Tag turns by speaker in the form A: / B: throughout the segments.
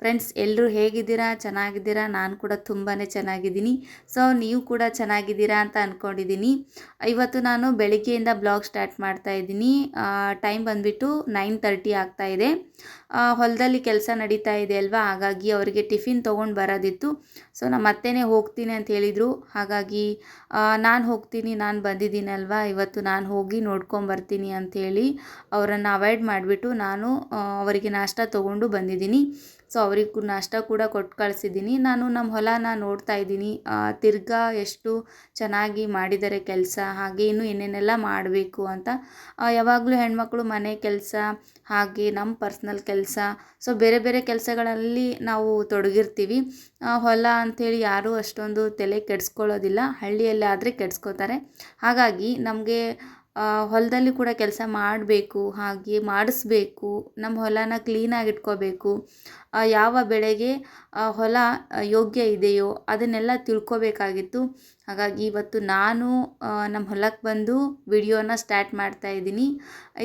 A: friends ಎಲ್ಲರೂ ಹೇಗಿದ್ದೀರಾ? ಚೆನ್ನಾಗಿದ್ದೀರಾ? ನಾನು ಕೂಡ ತುಂಬಾ ಚೆನ್ನಾಗಿದ್ದೀನಿ. ಸೊ ನೀವು ಕೂಡ ಚೆನ್ನಾಗಿದ್ದೀರಾ ಅಂತ ಅಂದ್ಕೊಂಡಿದ್ದೀನಿ ಇವತ್ತು ನಾನು ಬೆಳಿಗ್ಗೆಯಿಂದ ಬ್ಲಾಗ್ ಸ್ಟಾರ್ಟ್ ಮಾಡ್ತಾ ಇದ್ದೀನಿ. ಟೈಮ್ ಬಂದುಬಿಟ್ಟು ನೈನ್ ತರ್ಟಿ ಆಗ್ತಾಯಿದೆ ಹೊಲದಲ್ಲಿ ಕೆಲಸ ನಡೀತಾ ಇದೆ ಅಲ್ವಾ? ಹಾಗಾಗಿ ಅವರಿಗೆ ಟಿಫಿನ್ ತೊಗೊಂಡು ಬರೋದಿತ್ತು. ಸೊ ನಮ್ಮ ಅತ್ತೆನೇ ಹೋಗ್ತೀನಿ ಅಂತ ಹೇಳಿದರು. ಹಾಗಾಗಿ ನಾನು ಹೋಗ್ತೀನಿ, ನಾನು ಬಂದಿದ್ದೀನಲ್ವಾ ಇವತ್ತು ನಾನು ಹೋಗಿ ನೋಡ್ಕೊಂಬರ್ತೀನಿ ಅಂಥೇಳಿ ಅವರನ್ನು ಅವಾಯ್ಡ್ ಮಾಡಿಬಿಟ್ಟು ನಾನು ಅವರಿಗೆ ನಾಷ್ಟ ತೊಗೊಂಡು ಬಂದಿದ್ದೀನಿ. ಸೊ ಅವರಿಗೂ ನಾಷ್ಟ ಕೂಡ ಕೊಟ್ಟು ಕಳಿಸಿದ್ದೀನಿ. ನಾನು ನಮ್ಮ ಹೊಲನ ನೋಡ್ತಾ ಇದ್ದೀನಿ. ತಿರ್ಗಾ ಎಷ್ಟು ಚೆನ್ನಾಗಿ ಮಾಡಿದ್ದಾರೆ ಕೆಲಸ, ಹಾಗೆ ಇನ್ನೂ ಏನೇನೆಲ್ಲ ಮಾಡಬೇಕು ಅಂತ. ಯಾವಾಗಲೂ ಹೆಣ್ಮಕ್ಳು ಮನೆ ಕೆಲಸ, ಹಾಗೆ ನಮ್ಮ ಪರ್ಸ್ನಲ್ ಕೆಲಸ. ಸೊ ಬೇರೆ ಬೇರೆ ಕೆಲಸಗಳಲ್ಲಿ ನಾವು ತೊಡಗಿರ್ತೀವಿ. ಹೊಲ ಅಂಥೇಳಿ ಯಾರೂ ಅಷ್ಟೊಂದು ತಲೆ ಕೆಡಿಸ್ಕೊಳ್ಳೋದಿಲ್ಲ. ಹಳ್ಳಿಯಲ್ಲಿ ಆದರೆ ಕೆಡಿಸ್ಕೋತಾರೆ. ಹಾಗಾಗಿ ನಮಗೆ ಹೊಲದಲ್ಲಿ ಕೂಡ ಕೆಲಸ ಮಾಡಬೇಕು, ಹಾಗೆ ಮಾಡಿಸ್ಬೇಕು, ನಮ್ಮ ಹೊಲನ ಕ್ಲೀನಾಗಿ ಇಟ್ಕೋಬೇಕು. ಯಾವ ಬೆಳೆಗೆ ಹೊಲ ಯೋಗ್ಯ ಇದೆಯೋ ಅದನ್ನೆಲ್ಲ ತಿಳ್ಕೊಬೇಕಾಗಿತ್ತು. ಹಾಗಾಗಿ ಇವತ್ತು ನಾನು ನಮ್ಮ ಹೊಲಕ್ಕೆ ಬಂದು ವಿಡಿಯೋನ ಸ್ಟಾರ್ಟ್ ಮಾಡ್ತಾ ಇದ್ದೀನಿ.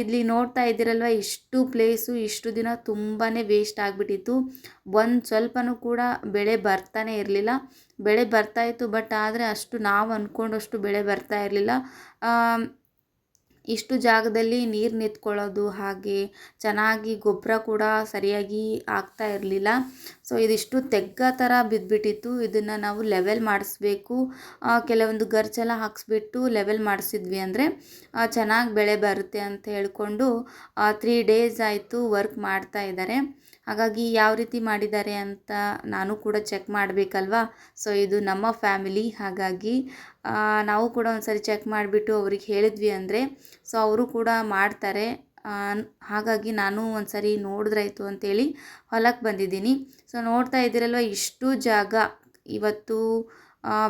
A: ಇಲ್ಲಿ ನೋಡ್ತಾ ಇದ್ದೀರಲ್ವ, ಇಷ್ಟು ಪ್ಲೇಸು ಇಷ್ಟು ದಿನ ತುಂಬಾ ವೇಸ್ಟ್ ಆಗಿಬಿಟ್ಟಿತ್ತು. ಒಂದು ಸ್ವಲ್ಪನೂ ಕೂಡ ಬೆಳೆ ಬರ್ತಾನೆ ಇರಲಿಲ್ಲ. ಬೆಳೆ ಬರ್ತಾಯಿತ್ತು ಬಟ್ ಆದರೆ ಅಷ್ಟು ನಾವು ಅಂದ್ಕೊಂಡಷ್ಟು ಬೆಳೆ ಬರ್ತಾ ಇರಲಿಲ್ಲ. ಇಷ್ಟು ಜಾಗದಲ್ಲಿ ನೀರು ನಿಂತ್ಕೊಳ್ಳೋದು ಹಾಗೆ ಚೆನ್ನಾಗಿ ಗೊಬ್ಬರ ಕೂಡ ಸರಿಯಾಗಿ ಆಗ್ತಾ ಇರಲಿಲ್ಲ. ಸೊ ಇದಿಷ್ಟು ತೆಗ್ಗ ಥರ ಬಿದ್ದುಬಿಟ್ಟಿತ್ತು ಇದನ್ನು ನಾವು ಲೆವೆಲ್ ಮಾಡಿಸ್ಬೇಕು. ಕೆಲವೊಂದು ಗರ್ಚೆಲ್ಲ ಹಾಕ್ಸ್ಬಿಟ್ಟು ಲೆವೆಲ್ ಮಾಡಿಸಿದ್ವಿ ಅಂದರೆ ಚೆನ್ನಾಗಿ ಬೆಳೆ ಬರುತ್ತೆ ಅಂತ ಹೇಳಿಕೊಂಡು ತ್ರೀ ಡೇಸ್ ಆಯಿತು ವರ್ಕ್ ಮಾಡ್ತಾ ಇದ್ದಾರೆ. ಹಾಗಾಗಿ ಯಾವ ರೀತಿ ಮಾಡಿದ್ದಾರೆ ಅಂತ ನಾನು ಕೂಡ ಚೆಕ್ ಮಾಡಬೇಕಲ್ವಾ? ಸೊ ಇದು ನಮ್ಮ ಫ್ಯಾಮಿಲಿ ಹಾಗಾಗಿ ನಾವು ಕೂಡ ಒಂದ್ಸರಿ ಚೆಕ್ ಮಾಡಿಬಿಟ್ಟು ಅವ್ರಿಗೆ ಹೇಳಿದ್ವಿ ಅಂದರೆ ಸೊ ಅವರು ಕೂಡ ಮಾಡ್ತಾರೆ. ಹಾಗಾಗಿ ನಾನು ಒಂದ್ಸರಿ ನೋಡಿದ್ರಾಯ್ತು ಅಂತೇಳಿ ಹೊಲಕ್ಕೆ ಬಂದಿದ್ದೀನಿ. ಸೊ ನೋಡ್ತಾ ಇದ್ದೀರಲ್ವ, ಇಷ್ಟು ಜಾಗ. ಇವತ್ತು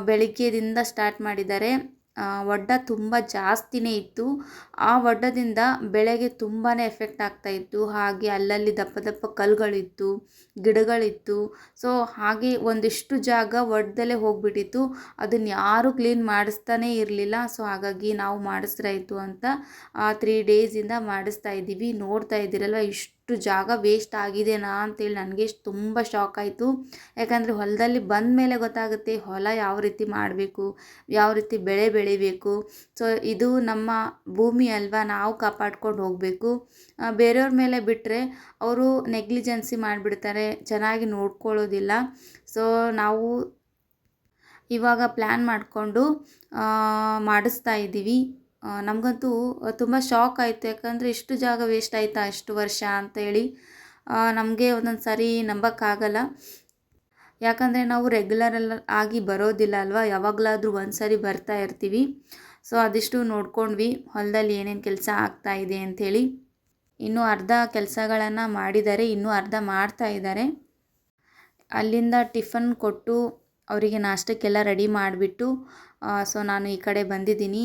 A: ಬೆಳಿಗ್ಗೆದಿಂದ ಸ್ಟಾರ್ಟ್ ಮಾಡಿದ್ದಾರೆ. ಒಡ್ಡ ತುಂಬ ಜಾಸ್ತಿನೇ ಇತ್ತು. ಆ ಒಡ್ಡದಿಂದ ಬೆಳೆಗೆ ತುಂಬಾ ಎಫೆಕ್ಟ್ ಆಗ್ತಾ ಇತ್ತು. ಹಾಗೆ ಅಲ್ಲಲ್ಲಿ ದಪ್ಪ ದಪ್ಪ ಕಲ್ಲುಗಳಿತ್ತು, ಗಿಡಗಳಿತ್ತು. ಸೊ ಹಾಗೆ ಒಂದಿಷ್ಟು ಜಾಗ ಒಡ್ದಲ್ಲೇ ಹೋಗಿಬಿಟ್ಟಿತ್ತು. ಅದನ್ನು ಯಾರೂ ಕ್ಲೀನ್ ಮಾಡಿಸ್ತಾನೇ ಇರಲಿಲ್ಲ. ಸೊ ಹಾಗಾಗಿ ನಾವು ಮಾಡಿಸ್ರಾಯ್ತು ಅಂತ ತ್ರೀ ಡೇಸಿಂದ ಮಾಡಿಸ್ತಾ ಇದ್ದೀವಿ. ನೋಡ್ತಾ ಇದ್ದೀರಲ್ವ, ಇಷ್ಟು ಜಾಗ ವೇಸ್ಟ್ ಆಗಿದೆನಾ ಅಂತೇಳಿ ನನಗೆ ತುಂಬ ಶಾಕ್ ಆಯಿತು. ಯಾಕಂದರೆ ಹೊಲದಲ್ಲಿ ಬಂದ ಮೇಲೆ ಗೊತ್ತಾಗುತ್ತೆ ಹೊಲ ಯಾವ ರೀತಿ ಮಾಡಬೇಕು, ಯಾವ ರೀತಿ ಬೆಳೆ ಬೆಳಿಬೇಕು. ಸೊ ಇದು ನಮ್ಮ ಭೂಮಿ ಅಲ್ವಾ? ನಾವು ಕಾಪಾಡ್ಕೊಂಡು ಹೋಗಬೇಕು. ಬೇರೆಯವ್ರ ಮೇಲೆ ಬಿಟ್ಟರೆ ಅವರು ನೆಗ್ಲಿಜೆನ್ಸಿ ಮಾಡಿಬಿಡ್ತಾರೆ. ಚೆನ್ನಾಗಿ ನೋಡ್ಕೊಳ್ಳೋದಿಲ್ಲ. ಸೊ, ನಾವು ಇವಾಗ ಪ್ಲ್ಯಾನ್ ಮಾಡಿಕೊಂಡು ಮಾಡಿಸ್ತಾ ಇದ್ದೀವಿ. ನಮಗಂತೂ ತುಂಬ ಶಾಕ್ ಆಯಿತು. ಯಾಕಂದರೆ ಇಷ್ಟು ಜಾಗ ವೇಸ್ಟ್ ಆಯಿತಾ? ಇಷ್ಟು ವರ್ಷ ಅಂತೇಳಿ ನಮಗೆ ಒಂದೊಂದು ಸಾರಿ ನಂಬೋಕ್ಕಾಗಲ್ಲ. ಯಾಕಂದರೆ ನಾವು ರೆಗ್ಯುಲರ್ ಆಗಿ ಬರೋದಿಲ್ಲ ಅಲ್ವಾ? ಯಾವಾಗಲಾದರೂ ಒಂದು ಸಾರಿ ಬರ್ತಾ ಇರ್ತೀವಿ. ಸೊ ಅದಿಷ್ಟು ನೋಡ್ಕೊಂಡ್ವಿ. ಹೊಲದಲ್ಲಿ ಏನೇನು ಕೆಲಸ ಆಗ್ತಾ ಇದೆ ಅಂಥೇಳಿ. ಇನ್ನೂ ಅರ್ಧ ಕೆಲಸಗಳನ್ನು ಮಾಡಿದ್ದಾರೆ. ಇನ್ನೂ ಅರ್ಧ ಮಾಡ್ತಾ ಇದ್ದಾರೆ. ಅಲ್ಲಿಂದ ಟಿಫನ್ ಕೊಟ್ಟು ಅವರಿಗೆ ನಾಷ್ಟಕ್ಕೆಲ್ಲ ರೆಡಿ ಮಾಡಿಬಿಟ್ಟು ಸೊ ನಾನು ಈ ಕಡೆ ಬಂದಿದ್ದೀನಿ.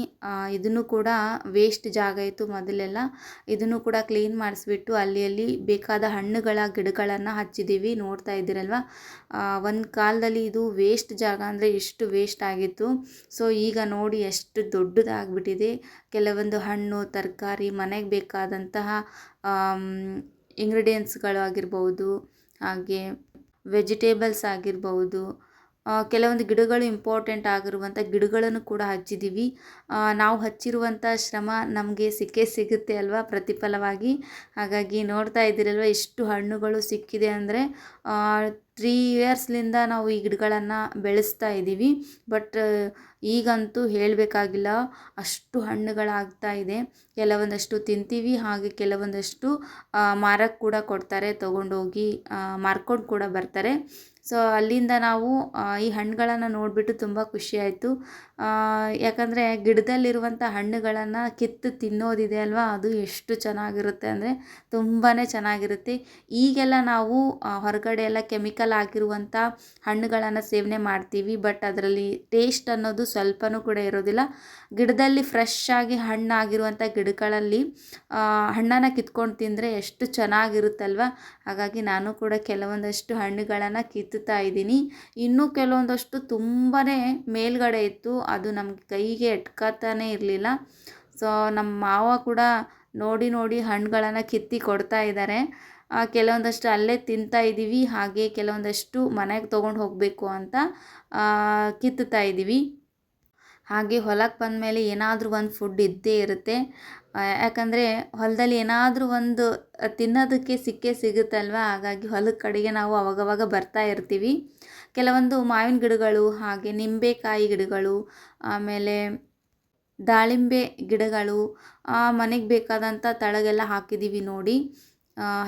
A: ಇದನ್ನು ಕೂಡ ವೇಸ್ಟ್ ಜಾಗ ಇತ್ತು ಮೊದಲೆಲ್ಲ. ಇದನ್ನು ಕೂಡ ಕ್ಲೀನ್ ಮಾಡಿಸ್ಬಿಟ್ಟು ಅಲ್ಲಿ ಅಲ್ಲಿ ಬೇಕಾದ ಹಣ್ಣುಗಳ, ಗಿಡಗಳನ್ನು ಹಚ್ಚಿದ್ದೀವಿ. ನೋಡ್ತಾ ಇದ್ದೀರಲ್ವ? ಒಂದು ಕಾಲದಲ್ಲಿ ಇದು ವೇಸ್ಟ್ ಜಾಗ ಅಂದರೆ ಎಷ್ಟು ವೇಸ್ಟ್ ಆಗಿತ್ತು. ಸೊ ಈಗ ನೋಡಿ ಎಷ್ಟು ದೊಡ್ಡದಾಗ್ಬಿಟ್ಟಿದೆ. ಕೆಲವೊಂದು ಹಣ್ಣು, ತರಕಾರಿ, ಮನೆಗೆ ಬೇಕಾದಂತಹ ಇಂಗ್ರೀಡಿಯೆಂಟ್ಸ್ಗಳು ಆಗಿರ್ಬೋದು, ಹಾಗೆ ವೆಜಿಟೇಬಲ್ಸ್ ಆಗಿರ್ಬೋದು ಕೆಲವೊಂದು ಗಿಡಗಳು ಇಂಪಾರ್ಟೆಂಟ್ ಆಗಿರುವಂಥ ಗಿಡಗಳನ್ನು ಕೂಡ ಹಚ್ಚಿದ್ದೀವಿ ನಾವು ಹಚ್ಚಿರುವಂಥ ಶ್ರಮ ನಮಗೆ ಸಿಕ್ಕೇ ಸಿಗುತ್ತೆ ಅಲ್ವಾ ಪ್ರತಿಫಲವಾಗಿ. ಹಾಗಾಗಿ ನೋಡ್ತಾ ಇದ್ದೀರಲ್ವ ಎಷ್ಟು ಹಣ್ಣುಗಳು ಸಿಕ್ಕಿದೆ ಅಂದರೆ ತ್ರೀ ಇಯರ್ಸ್ಲಿಂದ ನಾವು ಈ ಗಿಡಗಳನ್ನು ಬೆಳೆಸ್ತಾ ಇದ್ದೀವಿ. ಬಟ್ ಈಗಂತೂ ಹೇಳಬೇಕಾಗಿಲ್ಲ, ಅಷ್ಟು ಹಣ್ಣುಗಳಾಗ್ತಾ ಇದೆ. ಕೆಲವೊಂದಷ್ಟು ತಿಂತೀವಿ, ಹಾಗೆ ಕೆಲವೊಂದಷ್ಟು ಮಾರಕ್ಕೆ ಕೂಡ ಕೊಡ್ತಾರೆ, ತೊಗೊಂಡೋಗಿ ಮಾರ್ಕೊಂಡು ಕೂಡ ಬರ್ತಾರೆ. ಸೊ ಅಲ್ಲಿಂದ ನಾವು ಈ ಹಣ್ಣುಗಳನ್ನು ನೋಡಿಬಿಟ್ಟು ತುಂಬ ಖುಷಿಯಾಯಿತು ಯಾಕಂದರೆ ಗಿಡದಲ್ಲಿರುವಂಥ ಹಣ್ಣುಗಳನ್ನು ಕಿತ್ತು ತಿನ್ನೋದಿದೆ ಅಲ್ವಾ? ಅದು ಎಷ್ಟು ಚೆನ್ನಾಗಿರುತ್ತೆ ಅಂದರೆ ತುಂಬಾ ಚೆನ್ನಾಗಿರುತ್ತೆ. ಈಗೆಲ್ಲ ನಾವು ಹೊರಗಡೆ ಎಲ್ಲ ಕೆಮಿಕಲ್ ಆಗಿರುವಂಥ ಹಣ್ಣುಗಳನ್ನು ಸೇವನೆ ಮಾಡ್ತೀವಿ. ಬಟ್ ಅದರಲ್ಲಿ ಟೇಸ್ಟ್ ಅನ್ನೋದು ಸ್ವಲ್ಪನೂ ಕೂಡ ಇರೋದಿಲ್ಲ. ಗಿಡದಲ್ಲಿ ಫ್ರೆಶ್ ಆಗಿ ಹಣ್ಣಾಗಿರುವಂಥ ಗಿಡಗಳಲ್ಲಿ ಹಣ್ಣನ್ನು ಕಿತ್ಕೊಂಡು ತಿಂದರೆ ಎಷ್ಟು ಚೆನ್ನಾಗಿರುತ್ತಲ್ವ? ಹಾಗಾಗಿ ನಾನು ಕೂಡ ಕೆಲವೊಂದಷ್ಟು ಹಣ್ಣುಗಳನ್ನು ಕಿತ್ತುತ್ತಾ ಇದ್ದೀನಿ. ಇನ್ನೂ ಕೆಲವೊಂದಷ್ಟು ತುಂಬಾ ಮೇಲ್ಗಡೆ ಇತ್ತು ಅದು ನಮಗೆ ಕೈಗೆ ಎಟ್ಕೋತಾನೆ ಇರಲಿಲ್ಲ. ಸೊ ನಮ್ಮ ಮಾವ ಕೂಡ ನೋಡಿ ನೋಡಿ ಹಣ್ಣುಗಳನ್ನು ಕಿತ್ತಿ ಕೊಡ್ತಾ ಇದ್ದಾರೆ ಕೆಲವೊಂದಷ್ಟು ಅಲ್ಲೇ ತಿಂತಾ ಇದ್ದೀವಿ ಹಾಗೆ ಕೆಲವೊಂದಷ್ಟು ಮನೆಗೆ ತೊಗೊಂಡು ಹೋಗಬೇಕು ಅಂತ ಕಿತ್ತುತ್ತಾ ಇದ್ದೀವಿ ಹಾಗೆ ಹೊಲಕ್ಕೆ ಬಂದಮೇಲೆ ಏನಾದರೂ ಒಂದು ಫುಡ್ ಇದ್ದೇ ಇರುತ್ತೆ. ಯಾಕಂದರೆ ಹೊಲದಲ್ಲಿ ಏನಾದರೂ ಒಂದು ತಿನ್ನೋದಕ್ಕೆ ಸಿಕ್ಕೇ ಸಿಗುತ್ತಲ್ವ? ಹಾಗಾಗಿ ಹೊಲದ ಕಡೆಗೆ ನಾವು ಅವಾಗವಾಗ ಬರ್ತಾ ಇರ್ತೀವಿ. ಕೆಲವೊಂದು ಮಾವಿನ ಗಿಡಗಳು, ಹಾಗೆ ನಿಂಬೆಕಾಯಿ ಗಿಡಗಳು, ಆಮೇಲೆ ದಾಳಿಂಬೆ ಗಿಡಗಳು ಮನೆಗೆ ಬೇಕಾದಂಥ ತಳಗೆಲ್ಲ ಹಾಕಿದ್ದೀವಿ ನೋಡಿ.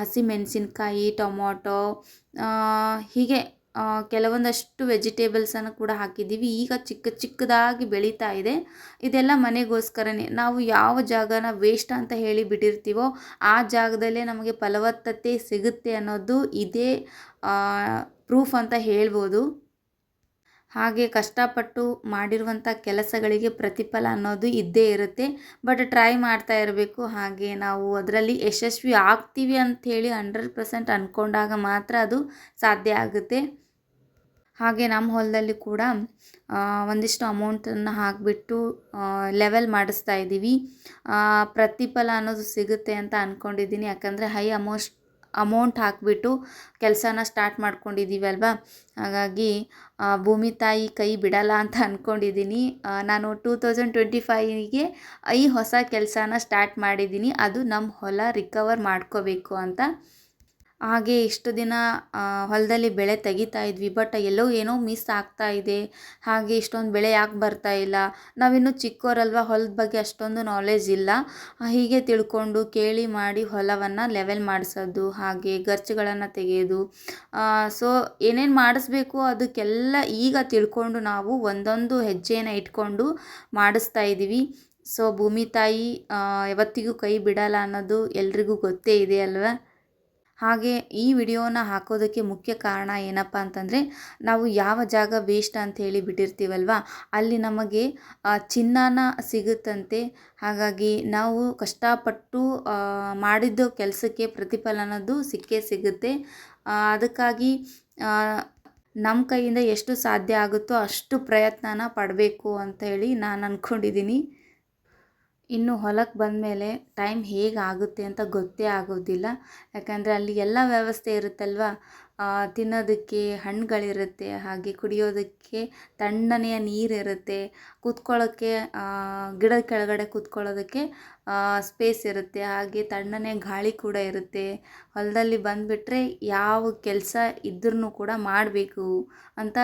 A: ಹಸಿ ಹಸಿಮೆಣಸಿನ್ಕಾಯಿ ಟೊಮೊಟೊ ಹೀಗೆ ಕೆಲವೊಂದಷ್ಟು ವೆಜಿಟೇಬಲ್ಸನ್ನು ಕೂಡ ಹಾಕಿದ್ದೀವಿ. ಈಗ ಚಿಕ್ಕ ಚಿಕ್ಕದಾಗಿ ಬೆಳೀತಾ ಇದೆ. ಇದೆಲ್ಲ ಮನೆಗೋಸ್ಕರನೇ. ನಾವು ಯಾವ ಜಾಗನ ವೇಸ್ಟ್ ಅಂತ ಹೇಳಿ ಬಿಟ್ಟಿರ್ತೀವೋ ಆ ಜಾಗದಲ್ಲೇ ನಮಗೆ ಫಲವತ್ತತೆ ಸಿಗುತ್ತೆ ಅನ್ನೋದು ಇದೇ ಪ್ರೂಫ್ ಅಂತ ಹೇಳ್ಬೋದು. ಹಾಗೆ ಕಷ್ಟಪಟ್ಟು ಮಾಡಿರುವಂಥ ಕೆಲಸಗಳಿಗೆ ಪ್ರತಿಫಲ ಅನ್ನೋದು ಇದ್ದೇ ಇರುತ್ತೆ. ಬಟ್ ಟ್ರೈ ಮಾಡ್ತಾ ಇರಬೇಕು. ಹಾಗೆ ನಾವು ಅದರಲ್ಲಿ ಯಶಸ್ವಿ ಆಗ್ತೀವಿ ಅಂಥೇಳಿ ಹಂಡ್ರೆಡ್ ಪರ್ಸೆಂಟ್ ಅಂದ್ಕೊಂಡಾಗ ಮಾತ್ರ ಅದು ಸಾಧ್ಯ ಆಗುತ್ತೆ. ಹಾಗೆ ನಮ್ಮ ಹೊಲದಲ್ಲಿ ಕೂಡ ಒಂದಿಷ್ಟು ಅಮೌಂಟನ್ನು ಹಾಕಿಬಿಟ್ಟು ಲೆವೆಲ್ ಮಾಡಿಸ್ತಾ ಇದ್ದೀವಿ. ಪ್ರತಿಫಲ ಅನ್ನೋದು ಸಿಗುತ್ತೆ ಅಂತ ಅಂದ್ಕೊಂಡಿದ್ದೀನಿ ಯಾಕಂದರೆ ಹೈ ಅಮೌಸ್ಟ್ ಅಮೌಂಟ್ ಹಾಕಿಬಿಟ್ಟು ಕೆಲಸನ ಸ್ಟಾರ್ಟ್ ಮಾಡ್ಕೊಂಡಿದ್ದೀವಲ್ವಾ ಹಾಗಾಗಿ ಭೂಮಿ ತಾಯಿ ಕೈ ಬಿಡಲ್ಲ ಅಂತ ಅಂದ್ಕೊಂಡಿದ್ದೀನಿ ನಾನು ಟೂ ತೌಸಂಡ್ ಟ್ವೆಂಟಿ ಫೈವ್ಗೆ ಈ ಹೊಸ ಕೆಲಸನ ಸ್ಟಾರ್ಟ್ ಮಾಡಿದ್ದೀನಿ ಅದು ನಮ್ಮ ಹೊಲ ರಿಕವರ್ ಮಾಡ್ಕೋಬೇಕು ಅಂತ ಹಾಗೆ ಇಷ್ಟು ದಿನ ಹೊಲದಲ್ಲಿ ಬೆಳೆ ತೆಗಿತಾ ಇದ್ವಿ. ಬಟ್ ಎಲ್ಲೋ ಏನೋ ಮಿಸ್ ಆಗ್ತಾ ಇದೆ. ಹಾಗೆ ಇಷ್ಟೊಂದು ಬೆಳೆ ಯಾಕೆ ಬರ್ತಾ ಇಲ್ಲ? ನಾವಿನ್ನೂ ಚಿಕ್ಕವರಲ್ವ ಹೊಲದ ಬಗ್ಗೆ ಅಷ್ಟೊಂದು ನಾಲೆಜ್ ಇಲ್ಲ. ಹೀಗೆ ತಿಳ್ಕೊಂಡು ಕೇಳಿ ಮಾಡಿ ಹೊಲವನ್ನು ಲೆವೆಲ್ ಮಾಡಿಸೋದು, ಹಾಗೆ ಗರ್ಚುಗಳನ್ನು ತೆಗೆಯೋದು. ಸೊ ಏನೇನು ಮಾಡಿಸ್ಬೇಕು ಅದಕ್ಕೆಲ್ಲ ಈಗ ತಿಳ್ಕೊಂಡು ನಾವು ಒಂದೊಂದು ಹೆಜ್ಜೆಯನ್ನು ಇಟ್ಕೊಂಡು ಮಾಡಿಸ್ತಾ ಇದ್ದೀವಿ ಸೊ ಭೂಮಿ ತಾಯಿ ಯಾವತ್ತಿಗೂ ಕೈ ಬಿಡಲ್ಲ ಅನ್ನೋದು ಎಲ್ರಿಗೂ ಗೊತ್ತೇ ಇದೆ ಅಲ್ವಾ? ಹಾಗೆ ಈ ವಿಡಿಯೋನ ಹಾಕೋದಕ್ಕೆ ಮುಖ್ಯ ಕಾರಣ ಏನಪ್ಪ ಅಂತಂದರೆ, ನಾವು ಯಾವ ಜಾಗ ವೇಸ್ಟ್ ಅಂತ ಹೇಳಿ ಬಿಟ್ಟಿರ್ತೀವಲ್ವ, ಅಲ್ಲಿ ನಮಗೆ ಚಿನ್ನಾನ ಸಿಗುತ್ತಂತೆ. ಹಾಗಾಗಿ ನಾವು ಕಷ್ಟಪಟ್ಟು ಮಾಡಿದ್ದು ಕೆಲಸಕ್ಕೆ ಪ್ರತಿಫಲ ಅನ್ನೋದು ಸಿಕ್ಕೇ ಸಿಗುತ್ತೆ. ಅದಕ್ಕಾಗಿ ನಮ್ಮ ಕೈಯಿಂದ ಎಷ್ಟು ಸಾಧ್ಯ ಆಗುತ್ತೋ ಅಷ್ಟು ಪ್ರಯತ್ನನ ಪಡಬೇಕು ಅಂತ ಹೇಳಿ ನಾನು ಅಂದ್ಕೊಂಡಿದ್ದೀನಿ ಇನ್ನು ಹೊಲಕ್ಕೆ ಬಂದಮೇಲೆ ಟೈಮ್ ಹೇಗೆ ಆಗುತ್ತೆ ಅಂತ ಗೊತ್ತೇ ಆಗೋದಿಲ್ಲ. ಯಾಕಂದರೆ ಅಲ್ಲಿ ಎಲ್ಲ ವ್ಯವಸ್ಥೆ ಇರುತ್ತಲ್ವ? ತಿನ್ನೋದಕ್ಕೆ ಹಣ್ಣುಗಳಿರುತ್ತೆ, ಹಾಗೆ ಕುಡಿಯೋದಕ್ಕೆ ತಣ್ಣನೆಯ ನೀರಿರುತ್ತೆ ಕೂತ್ಕೊಳ್ಳೋಕ್ಕೆ ಗಿಡದ ಕೆಳಗಡೆ ಕೂತ್ಕೊಳ್ಳೋದಕ್ಕೆ ಸ್ಪೇಸ್ ಇರುತ್ತೆ, ಹಾಗೆ ತಣ್ಣನೆ ಗಾಳಿ ಕೂಡ ಇರುತ್ತೆ. ಹೊಲದಲ್ಲಿ ಬಂದುಬಿಟ್ರೆ ಯಾವ ಕೆಲಸ ಇದ್ರೂ ಕೂಡ ಮಾಡಬೇಕು ಅಂತ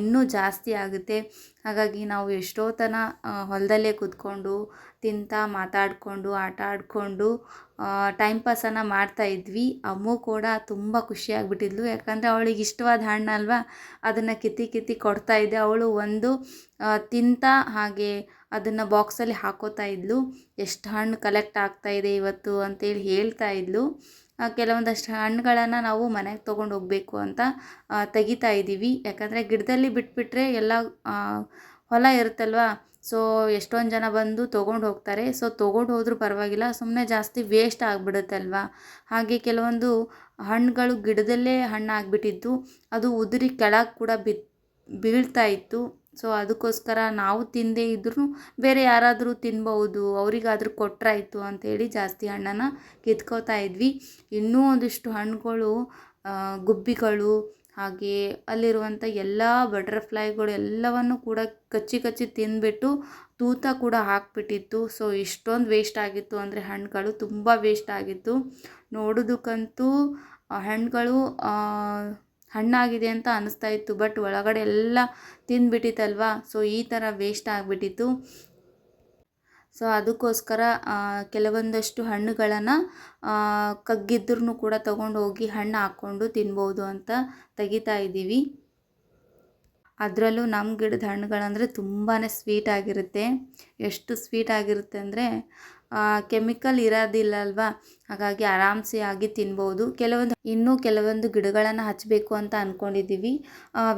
A: ಇನ್ನೂ ಜಾಸ್ತಿ ಆಗುತ್ತೆ. ಹಾಗಾಗಿ ನಾವು ಎಷ್ಟೋ ತನ ಹೊಲದಲ್ಲೇ ಕೂತ್ಕೊಂಡು ತಿಂತ ಮಾತಾಡಿಕೊಂಡು, ಆಟ ಆಡಿಕೊಂಡು ಟೈಮ್ ಪಾಸನ್ನು ಮಾಡ್ತಾ ಇದ್ವಿ. ಅಮ್ಮು ಕೂಡ ತುಂಬ ಖುಷಿಯಾಗ್ಬಿಟ್ಟಿದ್ಲು ಯಾಕಂದರೆ ಅವಳಿಗೆ ಇಷ್ಟವಾದ ಹಣ್ಣು ಅಲ್ವಾ? ಅದನ್ನು ಕಿತ್ತಿ ಕಿತ್ತಿ ಕೊಡ್ತಾ ಇದ್ದೆ. ಅವಳು ಒಂದು ತಿಂತಾ ಹಾಗೆ ಅದನ್ನು ಬಾಕ್ಸಲ್ಲಿ ಹಾಕೋತಾ ಇದ್ಲು. ಎಷ್ಟು ಹಣ್ಣು ಕಲೆಕ್ಟ್ ಆಗ್ತಾ ಇದೆ ಇವತ್ತು ಅಂತೇಳಿ ಹೇಳ್ತಾ ಇದ್ಲು. ಕೆಲವೊಂದಷ್ಟು ಹಣ್ಣುಗಳನ್ನು ನಾವು ಮನೆಗೆ ತೊಗೊಂಡು ಹೋಗಬೇಕು ಅಂತ ತೆಗಿತಾ ಇದ್ದೀವಿ ಯಾಕಂದರೆ ಗಿಡದಲ್ಲಿ ಬಿಟ್ಬಿಟ್ರೆ ಎಲ್ಲ ಹೊಲ ಇರುತ್ತಲ್ವ? ಸೊ ಎಷ್ಟೊಂದು ಜನ ಬಂದು ತೊಗೊಂಡು ಹೋಗ್ತಾರೆ. ಸೊ ತೊಗೊಂಡು ಹೋದರೂ ಪರವಾಗಿಲ್ಲ. ಸುಮ್ಮನೆ ಜಾಸ್ತಿ ವೇಸ್ಟ್ ಆಗಿಬಿಡುತ್ತಲ್ವ ಹಾಗೆ ಕೆಲವೊಂದು ಹಣ್ಣುಗಳು ಗಿಡದಲ್ಲೇ ಹಣ್ಣು ಆಗಿಬಿಟ್ಟಿದ್ದು. ಅದು ಉದುರಿ ಕೆಳಗೆ ಕೂಡ ಬಿತ್ ಬೀಳ್ತಾ ಇತ್ತು. ಸೊ ಅದಕ್ಕೋಸ್ಕರ ನಾವು ತಿಂದೇ ಇದ್ರೂ ಬೇರೆ ಯಾರಾದರೂ ತಿನ್ಬೌದು ಅವರಿಗಾದ್ರೂ ಕೊಟ್ಟರಾಯ್ತು ಅಂಥೇಳಿ ಜಾಸ್ತಿ ಹಣ್ಣನ್ನು ಕಿತ್ಕೋತಾ ಇದ್ವಿ. ಇನ್ನೂ ಒಂದಿಷ್ಟು ಹಣ್ಣುಗಳು ಗುಬ್ಬಿಗಳು ಹಾಗೆ ಅಲ್ಲಿರುವಂಥ ಎಲ್ಲ ಬಟರ್ಫ್ಲೈಗಳು ಎಲ್ಲವನ್ನು ಕೂಡ ಕಚ್ಚಿ ಕಚ್ಚಿ ತಿಂದ್ಬಿಟ್ಟು ತೂತ ಕೂಡ ಹಾಕ್ಬಿಟ್ಟಿತ್ತು. ಸೊ ಇಷ್ಟೊಂದು ವೇಸ್ಟ್ ಆಗಿತ್ತು ಅಂದರೆ ಹಣ್ಣುಗಳು ತುಂಬ ವೇಸ್ಟ್ ಆಗಿತ್ತು. ನೋಡೋದಕ್ಕಂತೂ ಹಣ್ಣುಗಳು ಹಣ್ಣಾಗಿದೆ ಅಂತ ಅನ್ನಿಸ್ತಾ ಇತ್ತು. ಬಟ್ ಒಳಗಡೆ ಎಲ್ಲ ತಿಂದ್ಬಿಟ್ಟಿತ್ತಲ್ವ? ಸೊ ಈ ಥರ ವೇಸ್ಟ್ ಆಗಿಬಿಟ್ಟಿತ್ತು. ಸೊ ಅದಕ್ಕೋಸ್ಕರ ಕೆಲವೊಂದಷ್ಟು ಹಣ್ಣುಗಳನ್ನು ಕಗ್ಗಿದ್ರೂ ಕೂಡ ತೊಗೊಂಡು ಹೋಗಿ ಹಣ್ಣು ಹಾಕ್ಕೊಂಡು ತಿನ್ಬೋದು ಅಂತ ತೆಗಿತಾ ಇದ್ದೀವಿ. ಅದರಲ್ಲೂ ನಮ್ಮ ಗಿಡದ ಹಣ್ಣುಗಳಂದರೆ ತುಂಬಾ ಸ್ವೀಟ್ ಆಗಿರುತ್ತೆ. ಎಷ್ಟು ಸ್ವೀಟ್ ಆಗಿರುತ್ತೆ ಅಂದರೆ ಕೆಮಿಕಲ್ ಇರೋದಿಲ್ಲ ಅಲ್ವಾ? ಹಾಗಾಗಿ ಆರಾಮ್ಸೆ ಆಗಿ ತಿನ್ಬೋದು. ಕೆಲವೊಂದು ಇನ್ನೂ ಕೆಲವೊಂದು ಗಿಡಗಳನ್ನು ಹಚ್ಚಬೇಕು ಅಂತ ಅಂದ್ಕೊಂಡಿದ್ದೀವಿ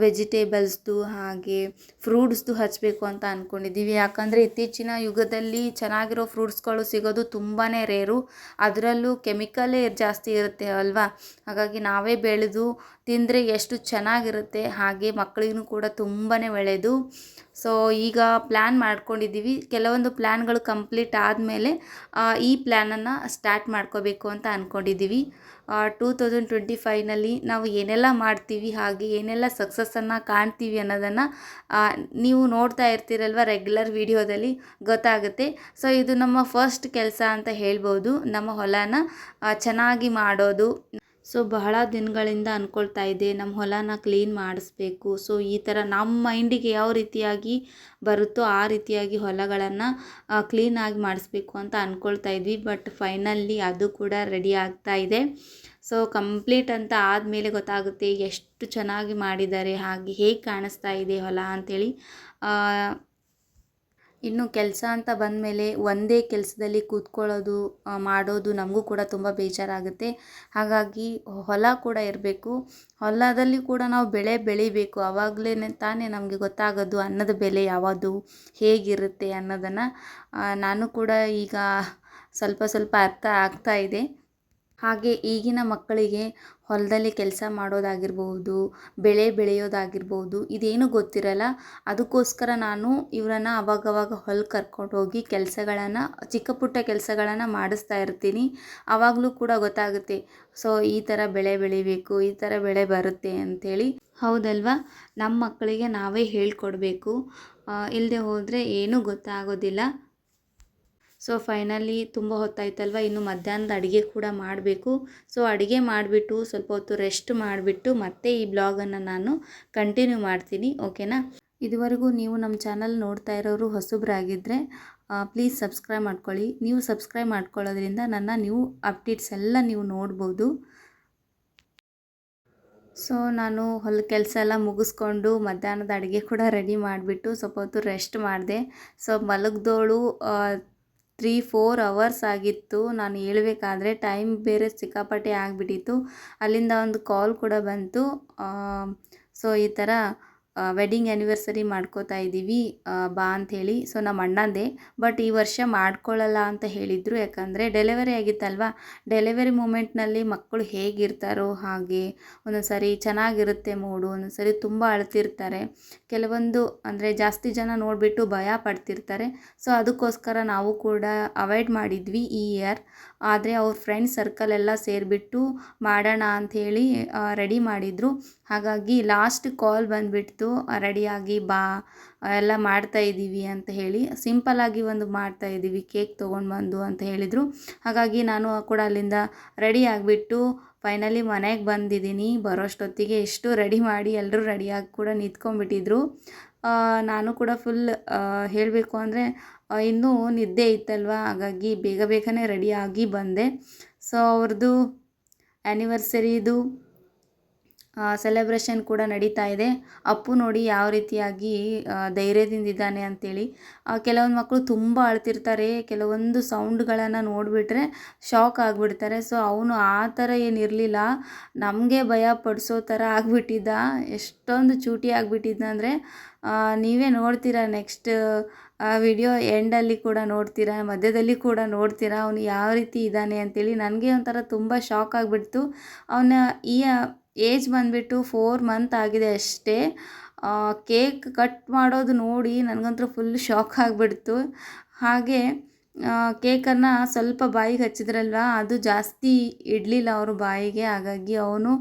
A: ವೆಜಿಟೇಬಲ್ಸ್ದು ಹಾಗೆ ಫ್ರೂಟ್ಸ್ದು ಹಚ್ಚಬೇಕು ಅಂತ ಅಂದ್ಕೊಂಡಿದ್ದೀವಿ ಯಾಕಂದರೆ ಇತ್ತೀಚಿನ ಯುಗದಲ್ಲಿ ಚೆನ್ನಾಗಿರೋ ಫ್ರೂಟ್ಸ್ಗಳು ಸಿಗೋದು ತುಂಬಾ ರೇರು. ಅದರಲ್ಲೂ ಕೆಮಿಕಲೇ ಜಾಸ್ತಿ ಇರುತ್ತೆ ಅಲ್ವಾ? ಹಾಗಾಗಿ ನಾವೇ ಬೆಳೆದು ತಿಂದರೆ ಎಷ್ಟು ಚೆನ್ನಾಗಿರುತ್ತೆ, ಹಾಗೆ ಮಕ್ಕಳಿಗೂ ಕೂಡ ತುಂಬಾ ಒಳ್ಳೆಯದು ಸೊ, ಈಗ ಪ್ಲ್ಯಾನ್ ಮಾಡ್ಕೊಂಡಿದ್ದೀವಿ ಕೆಲವೊಂದು ಪ್ಲ್ಯಾನ್ಗಳು ಕಂಪ್ಲೀಟ್ ಆದಮೇಲೆ ಈ ಪ್ಲ್ಯಾನನ್ನು ಸ್ಟಾರ್ಟ್ ಮಾಡ್ಕೋಬೇಕು ಅಂತ ಅಂದ್ಕೊಂಡಿದ್ದೀವಿ ಟೂ ತೌಸಂಡ್ ಟ್ವೆಂಟಿ ಫೈವ್ನಲ್ಲಿ ನಾವು ಏನೆಲ್ಲ ಮಾಡ್ತೀವಿ, ಹಾಗೆ ಏನೆಲ್ಲ ಸಕ್ಸಸ್ಸನ್ನು ಕಾಣ್ತೀವಿ ಅನ್ನೋದನ್ನು ನೀವು ನೋಡ್ತಾ ಇರ್ತೀರಲ್ವ ರೆಗ್ಯುಲರ್ ವಿಡಿಯೋದಲ್ಲಿ ಗೊತ್ತಾಗುತ್ತೆ. ಸೊ ಇದು ನಮ್ಮ ಫಸ್ಟ್ ಕೆಲಸ ಅಂತ ಹೇಳ್ಬೋದು. ನಮ್ಮ ಹೊಲನ ಚೆನ್ನಾಗಿ ಮಾಡೋದು ಸೊ ಬಹಳ ದಿನಗಳಿಂದ ಅಂದ್ಕೊಳ್ತಾ ಇದ್ದೆ ನಮ್ಮ ಹೊಲನ ಕ್ಲೀನ್ ಮಾಡಿಸ್ಬೇಕು. ಸೊ ಈ ಥರ ನಮ್ಮ ಮೈಂಡಿಗೆ ಯಾವ ರೀತಿಯಾಗಿ ಬರುತ್ತೋ ಆ ರೀತಿಯಾಗಿ ಹೊಲಗಳನ್ನು ಕ್ಲೀನಾಗಿ ಮಾಡಿಸ್ಬೇಕು ಅಂತ ಅಂದ್ಕೊಳ್ತಾ ಇದ್ವಿ. ಬಟ್ ಫೈನಲಿ ಅದು ಕೂಡ ರೆಡಿ ಆಗ್ತಾ ಇದೆ. ಸೊ ಕಂಪ್ಲೀಟ್ ಅಂತ ಆದಮೇಲೆ ಗೊತ್ತಾಗುತ್ತೆ ಎಷ್ಟು ಚೆನ್ನಾಗಿ ಮಾಡಿದ್ದಾರೆ, ಹಾಗೆ ಹೇಗೆ ಕಾಣಿಸ್ತಾ ಇದೆ ಹೊಲ ಅಂಥೇಳಿ ಇನ್ನು ಕೆಲಸ ಅಂತ ಬಂದಮೇಲೆ ಒಂದೇ ಕೆಲಸದಲ್ಲಿ ಕೂತ್ಕೊಳ್ಳೋದು ಮಾಡೋದು ನಮಗೂ ಕೂಡ ತುಂಬ ಬೇಜಾರಾಗುತ್ತೆ. ಹಾಗಾಗಿ ಹೊಲ ಕೂಡ ಇರಬೇಕು. ಹೊಲದಲ್ಲಿ ಕೂಡ ನಾವು ಬೆಳೆ ಬೆಳಿಬೇಕು. ಆವಾಗಲೇ ತಾನೇ ನಮಗೆ ಗೊತ್ತಾಗೋದು ಅನ್ನದ ಬೆಲೆ ಯಾವುದು, ಹೇಗಿರುತ್ತೆ ಅನ್ನೋದನ್ನು. ನಾನು ಕೂಡ ಈಗ ಸ್ವಲ್ಪ ಸ್ವಲ್ಪ ಅರ್ಥ ಆಗ್ತಾ ಇದೆ. ಹಾಗೆ ಈಗಿನ ಮಕ್ಕಳಿಗೆ ಹೊಲದಲ್ಲಿ ಕೆಲಸ ಮಾಡೋದಾಗಿರ್ಬೋದು, ಬೆಳೆ ಬೆಳೆಯೋದಾಗಿರ್ಬೋದು, ಇದೇನು ಗೊತ್ತಿರಲ್ಲ. ಅದಕ್ಕೋಸ್ಕರ ನಾನು ಇವರನ್ನ ಅವಾಗವಾಗ ಹೊಲಕ್ಕೆ ಕರ್ಕೊಂಡು ಹೋಗಿ ಕೆಲಸಗಳನ್ನು, ಚಿಕ್ಕ ಪುಟ್ಟ ಕೆಲಸಗಳನ್ನು ಮಾಡಿಸ್ತಾ ಇರ್ತೀನಿ. ಆವಾಗಲೂ ಕೂಡ ಗೊತ್ತಾಗುತ್ತೆ. ಸೊ, ಈ ಥರ ಬೆಳೆ ಬೆಳಿಬೇಕು, ಈ ಥರ ಬೆಳೆ ಬರುತ್ತೆ ಅಂಥೇಳಿ ಹೌದಲ್ವಾ? ನಮ್ಮ ಮಕ್ಕಳಿಗೆ ನಾವೇ ಹೇಳ್ಕೊಡ್ಬೇಕು. ಇಲ್ಲದೆ ಹೋದರೆ ಏನೂ ಗೊತ್ತಾಗೋದಿಲ್ಲ. ಸೊ ಫೈನಲಿ ತುಂಬ ಹೊತ್ತಾಯ್ತಲ್ವ? ಇನ್ನು ಮಧ್ಯಾಹ್ನದ ಅಡುಗೆ ಕೂಡ ಮಾಡಬೇಕು. ಸೊ ಅಡುಗೆ ಮಾಡಿಬಿಟ್ಟು ಸ್ವಲ್ಪ ಹೊತ್ತು ರೆಸ್ಟ್ ಮಾಡಿಬಿಟ್ಟು ಮತ್ತೆ ಈ ಬ್ಲಾಗನ್ನು ನಾನು ಕಂಟಿನ್ಯೂ ಮಾಡ್ತೀನಿ ಓಕೆನಾ ಇದುವರೆಗೂ ನೀವು ನಮ್ಮ ಚಾನಲ್ ನೋಡ್ತಾ ಇರೋರು ಹೊಸಬ್ರಾಗಿದ್ದರೆ ಪ್ಲೀಸ್ ಸಬ್ಸ್ಕ್ರೈಬ್ ಮಾಡ್ಕೊಳ್ಳಿ. ನೀವು ಸಬ್ಸ್ಕ್ರೈಬ್ ಮಾಡ್ಕೊಳ್ಳೋದ್ರಿಂದ ನನ್ನ ನೀವು ಅಪ್ಡೇಟ್ಸ್ ಎಲ್ಲ ನೀವು ನೋಡ್ಬೋದು. ಸೊ ನಾನು ಹೊಲ, ಕೆಲಸ ಎಲ್ಲ ಮುಗಿಸ್ಕೊಂಡು ಮಧ್ಯಾಹ್ನದ ಅಡುಗೆ ಕೂಡ ರೆಡಿ ಮಾಡಿಬಿಟ್ಟು ಸ್ವಲ್ಪ ಹೊತ್ತು ರೆಸ್ಟ್ ಮಾಡಿದೆ. ಸೊ ಮಲಗ್ದೋಳು ತ್ರೀ ಫೋರ್ ಅವರ್ಸ್ ಆಗಿತ್ತು. ನಾನು ಹೇಳ್ಬೇಕಾದ್ರೆ ಟೈಮ್ ಬೇರೆ ಸಿಕ್ಕಾಪಟ್ಟೆ ಆಗಿಬಿಟ್ಟಿತ್ತು. ಅಲ್ಲಿಂದ ಒಂದು ಕಾಲ್ ಕೂಡ ಬಂತು. ಸೊ ಈ ಥರ ವೆಡ್ಡಿಂಗ್ ಆ್ಯನಿವರ್ಸರಿ ಮಾಡ್ಕೋತಾ ಇದ್ದೀವಿ ಬಾ ಅಂಥೇಳಿ. ಸೊ ನಮ್ಮ ಅಣ್ಣಂದೇ ಬಟ್ ಈ ವರ್ಷ ಮಾಡ್ಕೊಳ್ಳಲ್ಲ ಅಂತ ಹೇಳಿದರು. ಯಾಕಂದರೆ ಡೆಲಿವರಿ ಆಗಿತ್ತಲ್ವ? ಡೆಲಿವರಿ ಮೂಮೆಂಟ್ನಲ್ಲಿ ಮಕ್ಕಳು ಹೇಗಿರ್ತಾರೋ ಹಾಗೆ ಒಂದೊಂದು ಸಾರಿ ಚೆನ್ನಾಗಿರುತ್ತೆ ಮೂಡು ಒಂದೊಂದು ಸಾರಿ ತುಂಬ ಅಳ್ತಿರ್ತಾರೆ. ಕೆಲವೊಂದು ಅಂದರೆ ಜಾಸ್ತಿ ಜನ ನೋಡಿಬಿಟ್ಟು ಭಯ ಪಡ್ತಿರ್ತಾರೆ. ಸೊ ಅದಕ್ಕೋಸ್ಕರ ನಾವು ಕೂಡ ಅವಾಯ್ಡ್ ಮಾಡಿದ್ವಿ ಈ ಇಯರ್ ಆದರೆ ಅವ್ರ ಫ್ರೆಂಡ್ಸ್ ಸರ್ಕಲ್ ಎಲ್ಲ ಸೇರಿಬಿಟ್ಟು ಮಾಡೋಣ ಅಂಥೇಳಿ ರೆಡಿ ಮಾಡಿದರು. ಹಾಗಾಗಿ ಲಾಸ್ಟ್ ಕಾಲ್ ಬಂದುಬಿಡ್ತು. ರೆಡಿಯಾಗಿ ಬಾ, ಎಲ್ಲ ಮಾಡ್ತಾ ಇದ್ದೀವಿ ಅಂತ ಹೇಳಿ ಸಿಂಪಲ್ಲಾಗಿ ಒಂದು ಮಾಡ್ತಾ ಇದ್ದೀವಿ, ಕೇಕ್ ತೊಗೊಂಡು ಬಂದು ಅಂತ ಹೇಳಿದರು. ಹಾಗಾಗಿ ನಾನು ಕೂಡ ಅಲ್ಲಿಂದ ರೆಡಿ ಆಗಿಬಿಟ್ಟು ಫೈನಲಿ ಮನೆಗೆ ಬಂದಿದ್ದೀನಿ. ಬರೋಷ್ಟೊತ್ತಿಗೆ ಎಷ್ಟು ರೆಡಿ ಮಾಡಿ ಎಲ್ಲರೂ ರೆಡಿಯಾಗಿ ಕೂಡ ನಿಂತ್ಕೊಂಡ್ಬಿಟ್ಟಿದ್ರು. ನಾನು ಕೂಡ ಫುಲ್ ಹೇಳಬೇಕು ಅಂದರೆ ಇನ್ನೂ ನಿದ್ದೆ ಇತ್ತಲ್ವ? ಹಾಗಾಗಿ ಬೇಗ ಬೇಗನೆ ರೆಡಿಯಾಗಿ ಬಂದೆ. ಸೊ ಅವ್ರದ್ದು ಆ್ಯನಿವರ್ಸರಿದು ಸೆಲೆಬ್ರೇಷನ್ ಕೂಡ ನಡೀತಾ ಇದೆ. ಅಪ್ಪು ನೋಡಿ ಯಾವ ರೀತಿಯಾಗಿ ಧೈರ್ಯದಿಂದಿದ್ದಾನೆ ಅಂಥೇಳಿ ಕೆಲವೊಂದು ಮಕ್ಕಳು ತುಂಬ ಅಳ್ತಿರ್ತಾರೆ. ಕೆಲವೊಂದು ಸೌಂಡ್ಗಳನ್ನು ನೋಡಿಬಿಟ್ರೆ ಶಾಕ್ ಆಗಿಬಿಡ್ತಾರೆ. ಸೊ ಅವನು ಆ ಥರ ಏನಿರಲಿಲ್ಲ ನಮಗೆ ಭಯ ಪಡಿಸೋ ಥರ ಆಗಿಬಿಟ್ಟಿದ್ದ. ಎಷ್ಟೊಂದು ಚೂಟಿ ಆಗಿಬಿಟ್ಟಿದ್ದ ಅಂದರೆ ನೀವೇ ನೋಡ್ತೀರಾ ನೆಕ್ಸ್ಟ್ ವಿಡಿಯೋ ಎಂಡಲ್ಲಿ ಕೂಡ ನೋಡ್ತೀರಾ, ಮಧ್ಯದಲ್ಲಿ ಕೂಡ ನೋಡ್ತೀರಾ, ಅವನು ಯಾವ ರೀತಿ ಇದ್ದಾನೆ ಅಂತೇಳಿ. ನನಗೆ ಒಂಥರ ತುಂಬ ಶಾಕ್ ಆಗಿಬಿಡ್ತು. ಅವನ ಈ ಏಜ್ ಬಂದುಬಿಟ್ಟು ಫೋರ್ ಮಂತ್ ಆಗಿದೆ ಅಷ್ಟೇ. ಕೇಕ್ ಕಟ್ ಮಾಡೋದು ನೋಡಿ ನನಗಂತೂ ಫುಲ್ ಶಾಕ್ ಆಗಿಬಿಡ್ತು. ಹಾಗೆ ಕೇಕನ್ನು ಸ್ವಲ್ಪ ಬಾಯಿಗೆ ಹಚ್ಚಿದ್ರಲ್ವ? ಅದು ಜಾಸ್ತಿ ಇಡಲಿಲ್ಲ ಅವರು ಬಾಯಿಗೆ. ಹಾಗಾಗಿ ಅವನು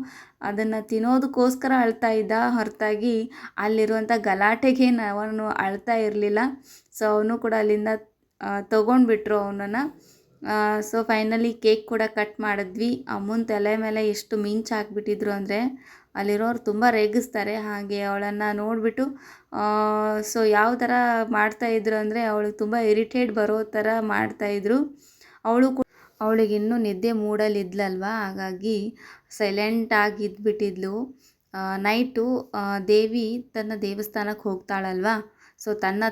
A: ಅದನ್ನು ತಿನ್ನೋದಕ್ಕೋಸ್ಕರ ಅಳ್ತಾ ಇದ್ದ. ಹೊರತಾಗಿ ಅಲ್ಲಿರುವಂಥ ಗಲಾಟೆಗೆ ಅವನು ಅಳ್ತಾ ಇರಲಿಲ್ಲ. ಸೊ ಅವನು ಕೂಡ ಅಲ್ಲಿಂದ ತೊಗೊಂಡ್ಬಿಟ್ರು ಅವನನ್ನು. ಸೊ ಫೈನಲಿ ಕೇಕ್ ಕೂಡ ಕಟ್ ಮಾಡಿದ್ವಿ. ಅಮ್ಮನ ತಲೆ ಮೇಲೆ ಎಷ್ಟು ಮಿಂಚು ಹಾಕ್ಬಿಟ್ಟಿದ್ರು ಅಂದರೆ ಅಲ್ಲಿರೋರು ತುಂಬ ರೇಗಿಸ್ತಾರೆ. ಹಾಗೆ ಅವಳನ್ನು ನೋಡಿಬಿಟ್ಟು ಸೊ ಯಾವ ಥರ ಮಾಡ್ತಾಯಿದ್ರು ಅಂದರೆ ಅವಳಿಗೆ ತುಂಬ ಇರಿಟೇಟ್ ಬರೋ ಥರ ಮಾಡ್ತಾಯಿದ್ರು ಅವಳು ಕೂಡ, ಅವಳಿಗೆ ಇನ್ನೂ ನಿದ್ದೆ ಮೂಡಲ್ಲಿ ಇದ್ಲಲ್ವ? ಹಾಗಾಗಿ ಸೈಲೆಂಟಾಗಿ ಇದ್ಬಿಟ್ಟಿದ್ಲು. ನೈಟು ದೇವಿ ತನ್ನ ದೇವಸ್ಥಾನಕ್ಕೆ ಹೋಗ್ತಾಳಲ್ವ? ಸೊ ತನ್ನ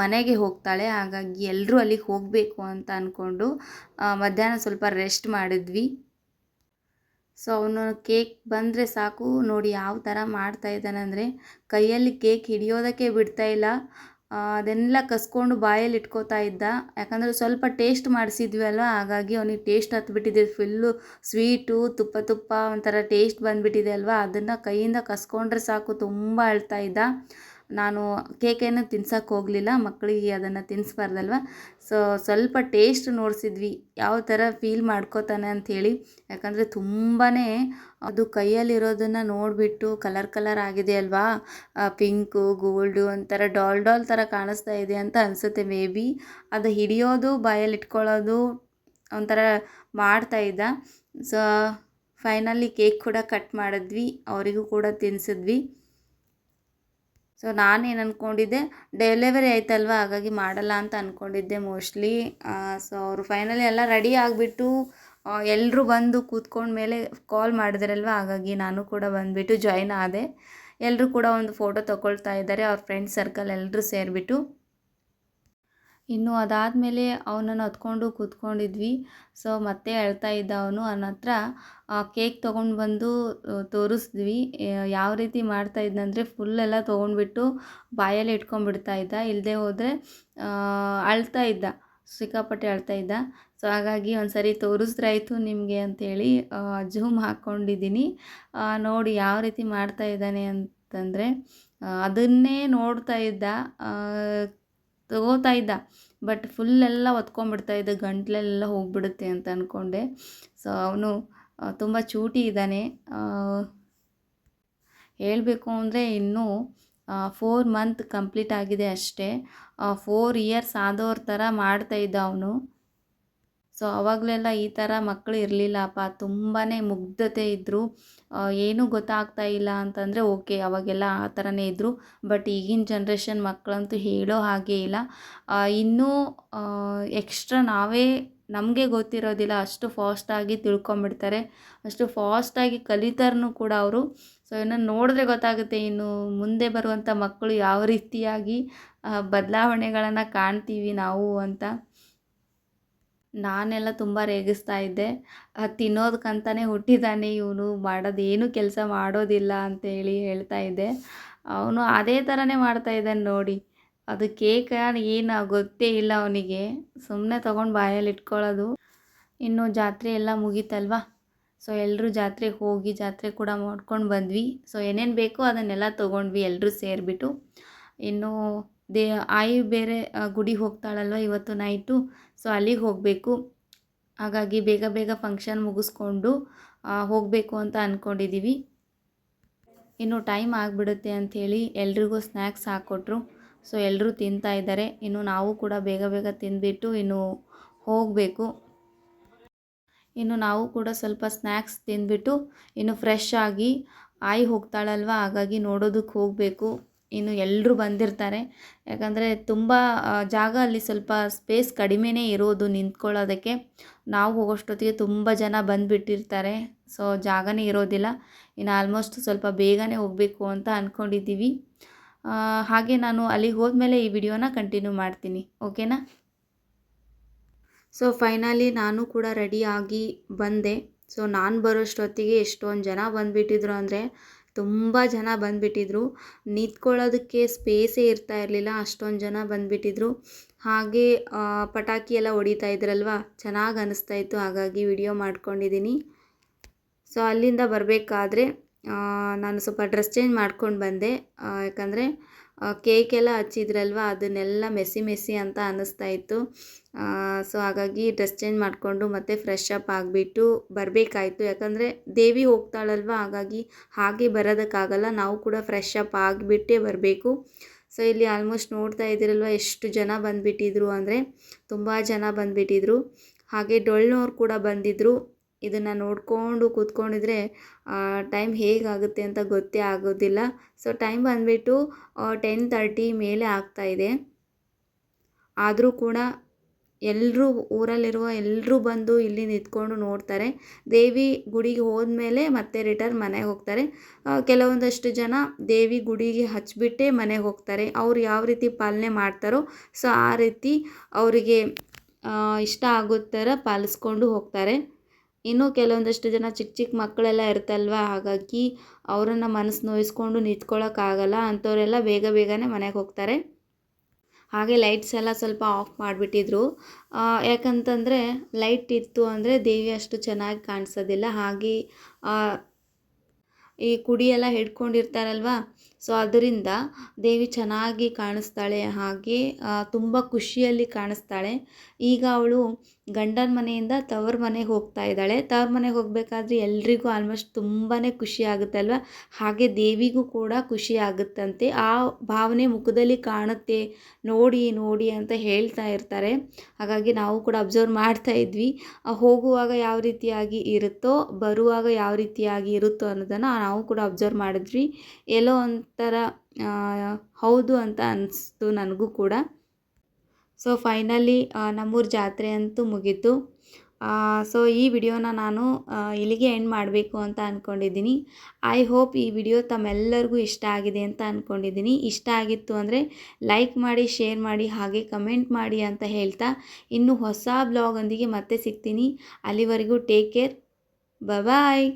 A: ಮನೆಗೆ ಹೋಗ್ತಾಳೆ. ಹಾಗಾಗಿ ಎಲ್ಲರೂ ಅಲ್ಲಿಗೆ ಹೋಗಬೇಕು ಅಂತ ಅಂದ್ಕೊಂಡು ಮಧ್ಯಾಹ್ನ ಸ್ವಲ್ಪ ರೆಸ್ಟ್ ಮಾಡಿದ್ವಿ. ಸೊ ಅವನು ಕೇಕ್ ಬಂದರೆ ಸಾಕು. ನೋಡಿ ಯಾವ ಥರ ಮಾಡ್ತಾ ಇದ್ದಾನೆ ಅಂದರೆ, ಕೈಯಲ್ಲಿ ಕೇಕ್ ಹಿಡಿಯೋದಕ್ಕೆ ಬಿಡ್ತಾ ಇಲ್ಲ. ಅದನ್ನೆಲ್ಲ ಕಸ್ಕೊಂಡು ಬಾಯಲ್ಲಿ ಇಟ್ಕೋತಾ ಇದ್ದ. ಯಾಕಂದರೆ ಸ್ವಲ್ಪ ಟೇಸ್ಟ್ ಮಾಡಿಸಿದ್ವಿ ಅಲ್ವ? ಹಾಗಾಗಿ ಅವನಿಗೆ ಟೇಸ್ಟ್ ಹತ್ಬಿಟ್ಟಿದೆ. ಫುಲ್ಲು ಸ್ವೀಟು ತುಪ್ಪ ತುಪ್ಪ ಒಂಥರ ಟೇಸ್ಟ್ ಬಂದುಬಿಟ್ಟಿದೆ ಅಲ್ವಾ? ಅದನ್ನು ಕೈಯಿಂದ ಕಸ್ಕೊಂಡ್ರೆ ಸಾಕು. ತುಂಬ ಅಳ್ತಾ ಇದ್ದ. ನಾನು ಕೇಕೇನು ತಿನ್ಸಕ್ಕೆ ಹೋಗಲಿಲ್ಲ ಮಕ್ಕಳಿಗೆ ಅದನ್ನು ತಿನ್ನಿಸ್ಬಾರ್ದಲ್ವ ಸೊ ಸ್ವಲ್ಪ ಟೇಸ್ಟ್ ನೋಡಿಸಿದ್ವಿ, ಯಾವ ಥರ ಫೀಲ್ ಮಾಡ್ಕೋತಾನೆ ಅಂಥೇಳಿ ಯಾಕಂದರೆ ತುಂಬಾ ಅದು ಕೈಯಲ್ಲಿರೋದನ್ನು ನೋಡಿಬಿಟ್ಟು ಕಲರ್ ಕಲರ್ ಆಗಿದೆ ಅಲ್ವಾ? ಪಿಂಕು ಗೋಲ್ಡು ಒಂಥರ ಡಾಲ್ ಡಾಲ್ ಥರ ಕಾಣಿಸ್ತಾ ಇದೆ ಅಂತ ಅನಿಸುತ್ತೆ ಮೇ ಬಿ ಅದು ಹಿಡಿಯೋದು, ಬಾಯಲ್ಲಿ ಇಟ್ಕೊಳ್ಳೋದು ಒಂಥರ ಮಾಡ್ತಾ ಇದ್ದ. ಸೊ ಫೈನಲಿ ಕೇಕ್ ಕೂಡ ಕಟ್ ಮಾಡಿದ್ವಿ, ಅವರಿಗೂ ಕೂಡ ತಿನ್ನಿಸಿದ್ವಿ ಸೊ ನಾನೇನು ಅಂದ್ಕೊಂಡಿದ್ದೆ ಡೆಲಿವರಿ ಆಯ್ತಲ್ವ, ಹಾಗಾಗಿ ಮಾಡಲ್ಲ ಅಂತ ಅಂದ್ಕೊಂಡಿದ್ದೆ ಮೋಸ್ಟ್ಲಿ ಸೊ ಅವರು ಫೈನಲಿ ಎಲ್ಲ ರೆಡಿ ಆಗಿಬಿಟ್ಟು ಎಲ್ಲರೂ ಬಂದು ಕೂತ್ಕೊಂಡ ಮೇಲೆ ಕಾಲ್ ಮಾಡಿದ್ರಲ್ವ, ಹಾಗಾಗಿ ನಾನು ಕೂಡ ಬಂದುಬಿಟ್ಟು ಜಾಯ್ನ್ ಆದೆ. ಎಲ್ಲರೂ ಕೂಡ ಒಂದು ಫೋಟೋ ತಗೊಳ್ತಾ ಇದ್ದಾರೆ, ಅವ್ರ ಫ್ರೆಂಡ್ಸ್ ಸರ್ಕಲ್ ಎಲ್ಲರೂ ಸೇರಿಬಿಟ್ಟು. ಇನ್ನು ಅದಾದಮೇಲೆ ಅವನನ್ನು ಹೊತ್ಕೊಂಡು ಕೂತ್ಕೊಂಡಿದ್ವಿ. ಸೊ ಮತ್ತೆ ಅಳ್ತಾ ಇದ್ದ ಅವನು ಅವನ ಹತ್ರ ಕೇಕ್ ತೊಗೊಂಡು ಬಂದು ತೋರಿಸಿದ್ವಿ. ಯಾವ ರೀತಿ ಮಾಡ್ತಾ ಇದ್ದಂದರೆ ಫುಲ್ ಎಲ್ಲ ತೊಗೊಂಡ್ಬಿಟ್ಟು ಬಾಯಲ್ಲಿ ಇಟ್ಕೊಂಡ್ಬಿಡ್ತಾ ಇದ್ದ. ಇಲ್ಲದೆ ಹೋದರೆ ಅಳ್ತಾ ಇದ್ದ. ಸಿಕ್ಕಾಪಟ್ಟೆ ಅಳ್ತಾ ಇದ್ದ. ಸೊ ಹಾಗಾಗಿ ಒಂದು ಸರಿ ತೋರಿಸ್ದ್ರಾಯ್ತು ನಿಮಗೆ ಅಂಥೇಳಿ ಜೂಮ್ ಹಾಕ್ಕೊಂಡಿದ್ದೀನಿ ನೋಡಿ ಯಾವ ರೀತಿ ಮಾಡ್ತಾ ಇದ್ದಾನೆ ಅಂತಂದರೆ ಅದನ್ನೇ ನೋಡ್ತಾ ಇದ್ದ. ತಗೋತಾ ಇದ್ದ. ಬಟ್ ಫುಲ್ಲೆಲ್ಲ ಒತ್ಕೊಂಡ್ಬಿಡ್ತಾ ಇದ್ದ. ಗಂಟ್ಲೆಲ್ಲ ಹೋಗ್ಬಿಡುತ್ತೆ ಅಂತ ಅಂದ್ಕೊಂಡೆ ಸೊ ಅವನು ತುಂಬ ಚೂಟಿ ಇದ್ದಾನೆ. ಹೇಳಬೇಕು ಅಂದರೆ ಇನ್ನೂ ಫೋರ್ ಮಂತ್ ಕಂಪ್ಲೀಟ್ ಆಗಿದೆ ಅಷ್ಟೇ. ಫೋರ್ ಇಯರ್ಸ್ ಆದವ್ರ ಥರ ಮಾಡ್ತಾ ಇದ್ದ ಅವನು. ಸೊ ಅವಾಗಲೆಲ್ಲ ಈ ಥರ ಮಕ್ಕಳು ಇರಲಿಲ್ಲಪ್ಪ ತುಂಬಾ ಮುಗ್ಧತೆ ಇದ್ದರು ಏನೂ ಗೊತ್ತಾಗ್ತಾ ಇಲ್ಲ ಅಂತಂದರೆ ಓಕೆ, ಅವಾಗೆಲ್ಲ ಆ ಥರನೇ ಇದ್ದರು ಬಟ್ ಈಗಿನ ಜನ್ರೇಷನ್ ಮಕ್ಕಳಂತೂ ಹೇಳೋ ಹಾಗೆ ಇಲ್ಲ. ಇನ್ನೂ ಎಕ್ಸ್ಟ್ರಾ ನಾವೇ ನಮಗೆ ಗೊತ್ತಿರೋದಿಲ್ಲ. ಅಷ್ಟು ಫಾಸ್ಟಾಗಿ ತಿಳ್ಕೊಂಬಿಡ್ತಾರೆ ಅಷ್ಟು ಫಾಸ್ಟಾಗಿ ಕಲಿತಾರೂ ಕೂಡ ಅವರು. ಸೊ ಇನ್ನು ನೋಡಿದ್ರೆ ಗೊತ್ತಾಗುತ್ತೆ ಇನ್ನು ಮುಂದೆ ಬರುವಂಥ ಮಕ್ಕಳು ಯಾವ ರೀತಿಯಾಗಿ ಬದಲಾವಣೆಗಳನ್ನು ಕಾಣ್ತೀವಿ ನಾವು ಅಂತ. ನಾನೆಲ್ಲ ತುಂಬ ರೇಗಿಸ್ತಾ ಇದ್ದೆ. ತಿನ್ನೋದಕ್ಕಂತಲೇ ಹುಟ್ಟಿದ್ದಾನೆ ಇವನು. ಮಾಡೋದೇನು ಕೆಲಸ ಮಾಡೋದಿಲ್ಲ ಅಂತೇಳಿ ಹೇಳ್ತಾ ಇದ್ದೆ. ಅವನು ಅದೇ ಥರನೇ ಮಾಡ್ತಾ ಇದ್ದಾನೆ ನೋಡಿ. ಅದು ಕೇಕ ಏನು ಗೊತ್ತೇ ಇಲ್ಲ ಅವನಿಗೆ. ಸುಮ್ಮನೆ ತೊಗೊಂಡು ಬಾಯಲ್ಲಿ ಇಟ್ಕೊಳ್ಳೋದು. ಇನ್ನು ಜಾತ್ರೆ ಎಲ್ಲ ಮುಗೀತಲ್ವ? ಸೊ ಎಲ್ಲರೂ ಜಾತ್ರೆಗೆ ಹೋಗಿ ಜಾತ್ರೆ ಕೂಡ ಮಾಡ್ಕೊಂಡು ಬಂದ್ವಿ. ಸೊ, ಏನೇನು ಬೇಕೋ ಅದನ್ನೆಲ್ಲ ತೊಗೊಂಡ್ವಿ ಎಲ್ಲರೂ ಸೇರಿಬಿಟ್ಟು. ಇನ್ನು ದೇ ಆಯಿ ಬೇರೆ ಗುಡಿಗೆ ಹೋಗ್ತಾಳಲ್ವ ಇವತ್ತು ನೈಟು ಸೊ ಅಲ್ಲಿಗೆ ಹೋಗಬೇಕು. ಹಾಗಾಗಿ ಬೇಗ ಬೇಗ ಫಂಕ್ಷನ್ ಮುಗಿಸ್ಕೊಂಡು ಹೋಗಬೇಕು ಅಂತ ಅಂದ್ಕೊಂಡಿದ್ದೀವಿ ಇನ್ನು ಟೈಮ್ ಆಗಿಬಿಡುತ್ತೆ ಅಂಥೇಳಿ ಎಲ್ರಿಗೂ ಸ್ನ್ಯಾಕ್ಸ್ ಹಾಕ್ಕೊಟ್ರು ಸೊ ಎಲ್ಲರೂ ತಿಂತಾ ಇದ್ದಾರೆ. ಇನ್ನು ನಾವು ಕೂಡ ಬೇಗ ಬೇಗ ತಿಂದುಬಿಟ್ಟು ಇನ್ನು ಹೋಗಬೇಕು. ಇನ್ನು ನಾವು ಕೂಡ ಸ್ವಲ್ಪ ಸ್ನ್ಯಾಕ್ಸ್ ತಿಂದುಬಿಟ್ಟು, ಇನ್ನು ಫ್ರೆಶ್ ಆಗಿ ಆಯಿ ಹೋಗ್ತಾಳಲ್ವ? ಹಾಗಾಗಿ ನೋಡೋದಕ್ಕೆ ಹೋಗಬೇಕು. ಇನ್ನು ಎಲ್ಲರೂ ಬಂದಿರ್ತಾರೆ. ಯಾಕಂದರೆ ತುಂಬ ಜಾಗ ಅಲ್ಲಿ ಸ್ವಲ್ಪ ಸ್ಪೇಸ್ ಕಡಿಮೆನೇ ಇರೋದು ನಿಂತ್ಕೊಳ್ಳೋದಕ್ಕೆ. ನಾವು ಹೋಗೋಷ್ಟೊತ್ತಿಗೆ ತುಂಬ ಜನ ಬಂದುಬಿಟ್ಟಿರ್ತಾರೆ. ಸೊ ಜಾಗನೇ ಇರೋದಿಲ್ಲ. ಇನ್ನು ಆಲ್ಮೋಸ್ಟ್ ಸ್ವಲ್ಪ ಬೇಗನೆ ಹೋಗಬೇಕು ಅಂತ ಅಂದ್ಕೊಂಡಿದ್ದೀವಿ ಹಾಗೆ ನಾನು ಅಲ್ಲಿಗೆ ಹೋದ್ಮೇಲೆ ಈ ವಿಡಿಯೋನ ಕಂಟಿನ್ಯೂ ಮಾಡ್ತೀನಿ. ಓಕೆನಾ ಸೊ ಫೈನಲಿ ನಾನು ಕೂಡ ರೆಡಿಯಾಗಿ ಬಂದೆ. ಸೊ ನಾನು ಬರೋಷ್ಟೊತ್ತಿಗೆ ಎಷ್ಟೊಂದು ಜನ ಬಂದುಬಿಟ್ಟಿದ್ರು ಅಂದರೆ ತುಂಬ ಜನ ಬಂದುಬಿಟ್ಟಿದ್ರು. ನಿಂತ್ಕೊಳ್ಳೋದಕ್ಕೆ ಸ್ಪೇಸೇ ಇರ್ತಾ ಇರಲಿಲ್ಲ, ಅಷ್ಟೊಂದು ಜನ ಬಂದುಬಿಟ್ಟಿದ್ರು. ಹಾಗೆ ಪಟಾಕಿ ಎಲ್ಲ ಹೊಡಿತಾ ಇದ್ರಲ್ವ? ಚೆನ್ನಾಗಿ ಅನ್ನಿಸ್ತಾ ಇತ್ತು, ಹಾಗಾಗಿ ವಿಡಿಯೋ ಮಾಡ್ಕೊಂಡಿದ್ದೀನಿ. ಸೊ, ಅಲ್ಲಿಂದ ಬರಬೇಕಾದ್ರೆ ನಾನು ಸ್ವಲ್ಪ ಡ್ರೆಸ್ ಚೇಂಜ್ ಮಾಡ್ಕೊಂಡು ಬಂದೆ. ಯಾಕಂದರೆ ಕೇಕೆಲ್ಲ ಹಚ್ಚಿದ್ರಲ್ವ? ಅದನ್ನೆಲ್ಲ ಮೆಸಿ ಮೆಸಿ ಅಂತ ಅನ್ನಿಸ್ತಾ ಇತ್ತು. ಸೊ ಹಾಗಾಗಿ ಡ್ರೆಸ್ ಚೇಂಜ್ ಮಾಡಿಕೊಂಡು ಮತ್ತೆ ಫ್ರೆಶ್ ಅಪ್ ಆಗಿಬಿಟ್ಟು ಬರಬೇಕಾಯ್ತು. ಯಾಕಂದರೆ ದೇವಿ ಹೋಗ್ತಾಳಲ್ವ? ಹಾಗಾಗಿ ಹಾಗೆ ಬರೋದಕ್ಕಾಗಲ್ಲ. ನಾವು ಕೂಡ ಫ್ರೆಶ್ ಅಪ್ ಆಗಿಬಿಟ್ಟೇ ಬರಬೇಕು. ಸೊ ಇಲ್ಲಿ ಆಲ್ಮೋಸ್ಟ್ ನೋಡ್ತಾ ಇದ್ದೀರಲ್ವ? ಎಷ್ಟು ಜನ ಬಂದುಬಿಟ್ಟಿದ್ರು ಅಂದರೆ ತುಂಬ ಜನ ಬಂದುಬಿಟ್ಟಿದ್ರು. ಹಾಗೆ ಡೊಳ್ನವ್ರು ಕೂಡ ಬಂದಿದ್ದರು ಇದನ್ನು ನೋಡಿಕೊಂಡು ಕೂತ್ಕೊಂಡಿದ್ರೆ ಟೈಮ್ ಹೇಗಾಗುತ್ತೆ ಅಂತ ಗೊತ್ತೇ ಆಗೋದಿಲ್ಲ. ಸೊ ಟೈಮ್ ಬಂದುಬಿಟ್ಟು ಟೆನ್ ತರ್ಟಿ ಮೇಲೆ ಆಗ್ತಾಯಿದೆ ಆದರೂ ಕೂಡ ಎಲ್ಲರೂ ಊರಲ್ಲಿರುವ ಎಲ್ಲರೂ ಬಂದು ಇಲ್ಲಿ ನಿಂತ್ಕೊಂಡು ನೋಡ್ತಾರೆ. ದೇವಿ ಗುಡಿಗೆ ಹೋದ್ಮೇಲೆ ಮತ್ತೆ ರಿಟರ್ನ್ ಮನೆಗೆ ಹೋಗ್ತಾರೆ. ಕೆಲವೊಂದಷ್ಟು ಜನ ದೇವಿ ಗುಡಿಗೆ ಹಚ್ಚಿಬಿಟ್ಟೇ ಮನೆಗೆ ಹೋಗ್ತಾರೆ. ಅವ್ರು ಯಾವ ರೀತಿ ಪಾಲನೆ ಮಾಡ್ತಾರೋ, ಸೊ ಆ ರೀತಿ ಅವರಿಗೆ ಇಷ್ಟ ಆಗೋ ಥರ ಪಾಲಿಸ್ಕೊಂಡು ಹೋಗ್ತಾರೆ. ಇನ್ನು ಕೆಲವೊಂದಷ್ಟು ಜನ ಚಿಕ್ಕ ಚಿಕ್ಕ ಮಕ್ಕಳೆಲ್ಲ ಇರ್ತಲ್ವ ಹಾಗಾಗಿ ಅವರನ್ನ ಮನಸ್ಸು ನೋಯಿಸ್ಕೊಂಡು ನಿಂತ್ಕೊಳ್ಳೋಕ್ಕಾಗಲ್ಲ ಅಂಥವರೆಲ್ಲ ಬೇಗ ಬೇಗನೆ ಮನೆಗೆ ಹೋಗ್ತಾರೆ. ಹಾಗೆ ಲೈಟ್ಸ್ ಎಲ್ಲ ಸ್ವಲ್ಪ ಆಫ್ ಮಾಡಿಬಿಟ್ಟಿದ್ರು. ಯಾಕಂತಂದರೆ ಲೈಟ್ ಇತ್ತು ಅಂದರೆ ದೇವಿ ಅಷ್ಟು ಚೆನ್ನಾಗಿ ಕಾಣಿಸೋದಿಲ್ಲ. ಹಾಗೆ ಈ ಕುಡಿಯೆಲ್ಲ ಹಿಡ್ಕೊಂಡಿರ್ತಾರಲ್ವ? ಸೊ, ಅದರಿಂದ ದೇವಿ ಚೆನ್ನಾಗಿ ಕಾಣಿಸ್ತಾಳೆ. ಹಾಗೆ ತುಂಬ ಖುಷಿಯಲ್ಲಿ ಕಾಣಿಸ್ತಾಳೆ. ಈಗ ಅವಳು ಗಂಡನ ಮನೆಯಿಂದ ತವ್ರ ಮನೆಗೆ ಹೋಗ್ತಾ ಇದ್ದಾಳೆ. ತವ್ರ ಮನೆಗೆ ಹೋಗಬೇಕಾದ್ರೆ ಎಲ್ರಿಗೂ ಆಲ್ಮೋಸ್ಟ್ ತುಂಬಾ ಖುಷಿ ಆಗುತ್ತೆ ಅಲ್ವಾ? ಹಾಗೆ ದೇವಿಗೂ ಕೂಡ ಖುಷಿ ಆಗುತ್ತಂತೆ. ಆ ಭಾವನೆ ಮುಖದಲ್ಲಿ ಕಾಣುತ್ತೆ. ನೋಡಿ ನೋಡಿ ಅಂತ ಹೇಳ್ತಾ ಇರ್ತಾರೆ. ಹಾಗಾಗಿ ನಾವು ಕೂಡ ಅಬ್ಸರ್ವ್ ಮಾಡ್ತಾ ಇದ್ವಿ. ಹೋಗುವಾಗ ಯಾವ ರೀತಿಯಾಗಿ ಇರುತ್ತೋ, ಬರುವಾಗ ಯಾವ ರೀತಿಯಾಗಿ ಇರುತ್ತೋ ಅನ್ನೋದನ್ನು ನಾವು ಕೂಡ ಅಬ್ಸರ್ವ್ ಮಾಡಿದ್ವಿ. ಎಲ್ಲೋ ಒಂಥರ ಹೌದು ಅಂತ ಅನಿಸ್ತು ನನಗೂ ಕೂಡ. ಸೊ ಫೈನಲಿ ನಮ್ಮೂರ ಜಾತ್ರೆ ಅಂತೂ ಮುಗೀತು. ಸೊ ಈ ವಿಡಿಯೋನ ನಾನು ಇಲ್ಲಿಗೆ ಎಂಡ್ ಮಾಡಬೇಕು ಅಂತ ಅಂದ್ಕೊಂಡಿದ್ದೀನಿ ಐ ಹೋಪ್ ಈ ವಿಡಿಯೋ ತಮ್ಮೆಲ್ಲರಿಗೂ ಇಷ್ಟ ಆಗಿದೆ ಅಂತ ಅಂದ್ಕೊಂಡಿದ್ದೀನಿ ಇಷ್ಟ ಆಗಿತ್ತು ಅಂದರೆ ಲೈಕ್ ಮಾಡಿ ಶೇರ್ ಮಾಡಿ, ಹಾಗೆ ಕಮೆಂಟ್ ಮಾಡಿ ಅಂತ ಹೇಳ್ತಾ ಇನ್ನು ಹೊಸ ಬ್ಲಾಗೊಂದಿಗೆ ಮತ್ತೆ ಸಿಗ್ತೀನಿ. ಅಲ್ಲಿವರೆಗೂ ಟೇಕ್ ಕೇರ್ ಬಾಯ್